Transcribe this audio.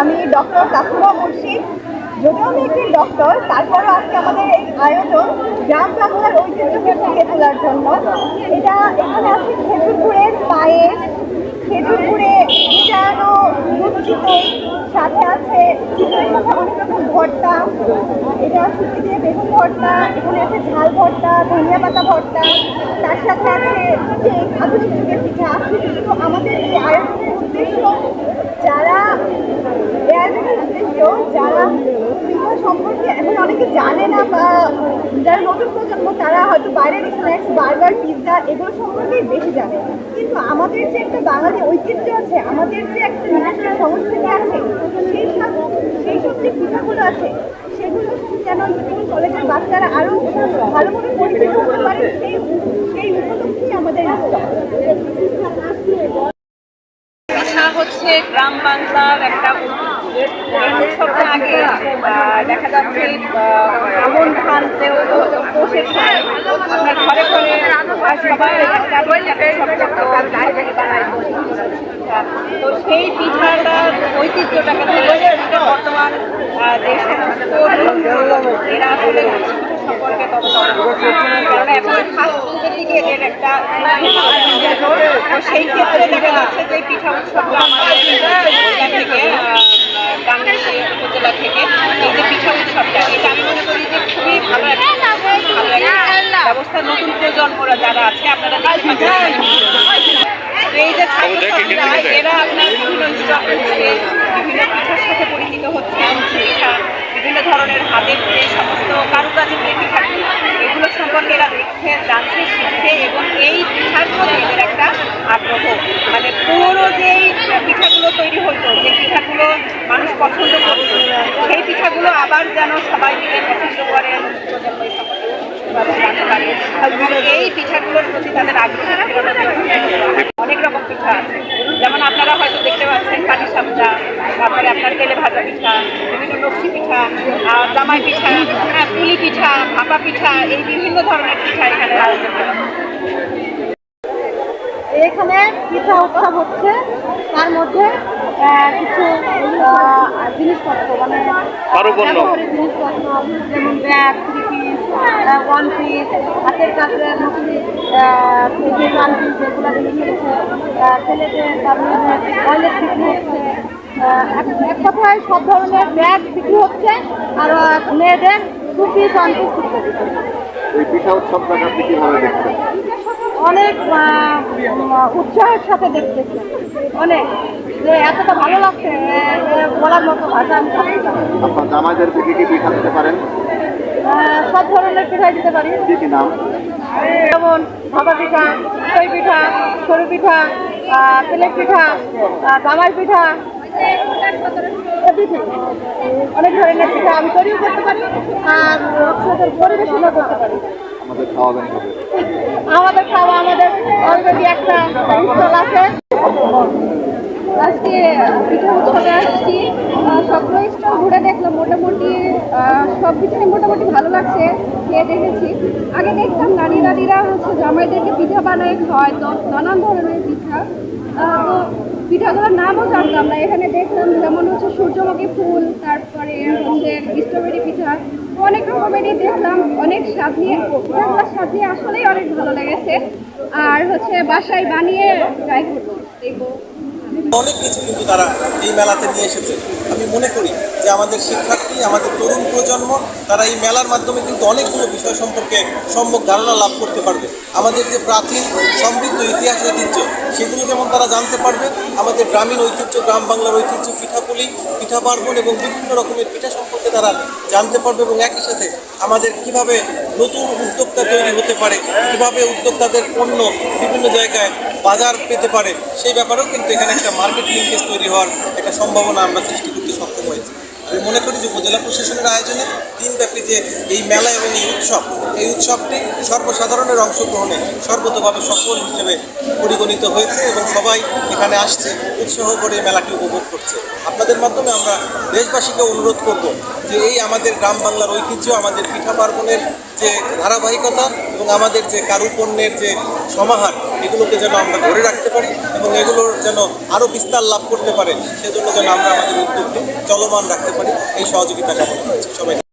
আমি ডক্টর তাসমা মুর্শিদ যদিও আমি একটি ডক্টর, তারপরও আজকে আমাদের এই আয়োজন গ্রাম বাংলার ঐতিহ্যকে ফুটিয়ে তোলার জন্য। এটা এখানে আছে খেজুরপুরের পায়েস খেজুরপুরে মিটানো দুধ চিতই সাথে আছে চিতইয়ের সাথে অনেক রকম ভর্তা। এটা শুকি দিয়ে বেগুন ভর্তা, এখানে আছে ঝাল ভর্তা, ধনিয়া পাতা ভর্তা। তার সাথে আছে আধুনিক যুগের পিঠা। তো আমাদের এই আয়োজনের উদ্দেশ্য যারা এই আয়োজনের উদ্দেশ্য যারা পিঠা সম্পর্কে এখন অনেকে জানে না বা যারা নতুন প্রজন্ম তারা হয়তো বাইরের স্ন্যাক্স বার্গার পিৎজা এগুলো সম্পর্কে বেশি জানে কিন্তু আমাদের যে একটা বাঙালি ঐতিহ্য আছে আমাদের যে একটা নিজস্ব সংস্কৃতি আছে সেই সব সেই সব যে পিঠাগুলো আছে সেগুলো যেন কলেজের বাচ্চারা আরও ভালোভাবে পরিচিত হতে পারে সেই সেই উপলক্ষেই আমাদের হচ্ছে গ্রাম বাংলার একটা উৎসবটা আগে দেখা যাচ্ছে আমন ধান দেও পোষের সময় তো সেই পিঠাটার ঐতিহ্যটাকে বর্তমান যে সমস্ত এরা আসলে সম্পর্কে কারণ এখন ফাস্ট দিকে এদের একটা তো সেই ক্ষেত্রে দেখা যাচ্ছে যে পিঠা উৎসবটা আমাদের থেকে বাংলাদেশের উপজেলা থেকে এই যে পিঠা উৎসবটা এটা আমি মনে করি যে খুবই ভালো একটা ভালো একটা ব্যবস্থা নতুন প্রজন্মরা যারা আছে আপনারা দেখতে পাচ্ছেন এই যে ছাত্রছাত্রীরা এরা আপনার বিভিন্ন স্টক বিভিন্ন পিঠার সাথে পরিচিত হচ্ছে পিঠা বিভিন্ন ধরনের হাতের যে সমস্ত কারুকাজের যে পিঠাগুলো এগুলো সম্পর্কে এরা দেখছে জানছে শিখছে এবং এই পিঠার প্রতি এদের একটা আগ্রহ। মানে পুরো যেই পিঠাগুলো তৈরি হতো যে পিঠাগুলো মানুষ পছন্দ করত সেই পিঠাগুলো আবার যেন সবাই মিলে পছন্দ করেন প্রজন্ম এই পিঠাগুলোর প্রতি তাদের আগ্রহ অনেক রকম পিঠা আছে। যেমন আপনারা হয়তো দেখতে পাচ্ছেন পাটি সাপটা তারপরে আপনার তেলে ভাজা পিঠা বিভিন্ন লক্ষ্মী পিঠা আর জামাই পিঠা হ্যাঁ পুলি পিঠা ভাপা পিঠা এই বিভিন্ন ধরনের পিঠা এখানে। এখানে পিঠা উৎসব হচ্ছে। তার মধ্যে কিছু জিনিসপত্র মানে জিনিসপত্র যেমন ব্যাগ ওয়ান পিস হাতের নতুন ওয়ান পিস যেগুলো বিক্রি ছেলেদের তার মধ্যে বিক্রি হচ্ছে। এক- কথায় সব ধরনের ব্যাগ বিক্রি হচ্ছে আর মেয়েদের টু পিস ওয়ান পিস অনেক উৎসাহের সাথে দেখতেছি। অনেক। যে এতটা ভালো লাগছে বলার মতো ভাষা আমি। আপনার জামাইদেরকে কি পারেন? সব ধরনের পিঠাই দিতে পারি। নাম যেমন ভাপা পিঠা দই পিঠা সরু পিঠা তেলের পিঠা জামাই পিঠা অনেক ধরনের পিঠা আমি তৈরিও করতে পারি আর পরিবেশনও করতে পারি। আমাদের হবে। আমাদের খাওয়া আমাদের অলরেডি একটা স্টল আছে। আজকে পিঠা উৎসবে আসছি। সবগুলো স্টল ঘুরে দেখলাম। মোটামুটি সব কিছুই মোটামুটি ভালো লাগছে। খেয়ে দেখেছি। আগে দেখতাম নানি নানিরা হচ্ছে জামাইদেরকে পিঠা বানায় খাওয়ায়, তো নানান ধরনের পিঠা। তো পিঠাগুলোর নামও জানতাম না। এখানে দেখলাম যেমন হচ্ছে সূর্যমুখী ফুল, তারপরে হচ্ছে স্ট্রবেরি পিঠা। অনেক রকমেরই দেখলাম। অনেক স্বাদ নিয়ে পিঠাগুলোর স্বাদ নিয়ে আসলেই অনেক ভালো লেগেছে। আর হচ্ছে বাসায় বানিয়ে করব দেখব। অনেক কিছু কিন্তু তারা এই মেলাতে নিয়ে এসেছে। আমি মনে করি যে আমাদের শিক্ষার্থী, আমাদের তরুণ প্রজন্ম, তারা এই মেলার মাধ্যমে কিন্তু অনেকগুলো বিষয় সম্পর্কে সম্ভব ধারণা লাভ করতে পারবে। আমাদের যে প্রাচীন সমৃদ্ধ ইতিহাস ঐতিহ্য, সেগুলো যেমন তারা জানতে পারবে, আমাদের গ্রামীণ ঐতিহ্য, গ্রাম বাংলার ঐতিহ্য, পিঠাপুলি পিঠা পার্বণ এবং বিভিন্ন রকমের পিঠা সম্পর্কে তারা জানতে পারবে এবং একই সাথে আমাদের কীভাবে নতুন উদ্যোক্তা তৈরি হতে পারে, কীভাবে উদ্যোক্তাদের পণ্য বিভিন্ন জায়গায় বাজার পেতে পারে, সেই ব্যাপারেও কিন্তু এখানে একটা মার্কেট লিঙ্কেজ তৈরি হওয়ার একটা সম্ভাবনা আমরা সৃষ্টি করতে সক্ষম হয়েছি। আমি মনে করি যে উপজেলা প্রশাসনের আয়োজনে দিনব্যাপী যে এই মেলা এবং এই উৎসব এই উৎসবটি সর্বসাধারণের অংশগ্রহণে সর্বতভাবে সফল হিসেবে পরিগণিত হয়েছে এবং সবাই এখানে আসছে, উৎসাহ করে মেলাটি উপভোগ করছে। আপনাদের মাধ্যমে আমরা দেশবাসীকে অনুরোধ করব যে এই আমাদের গ্রাম বাংলার ঐতিহ্য, আমাদের পিঠা পার্বণের যে ধারাবাহিকতা এবং আমাদের যে কারুপণ্যের যে সমাহার, এগুলোকে যেন আমরা ধরে রাখতে পারি এবং এগুলোর যেন আরও বিস্তার লাভ করতে পারে, সেজন্য যেন আমরা আমাদের উদ্যোগটি চলমান রাখতে পারি। এই সহযোগিতা কামনা করছি। সবাই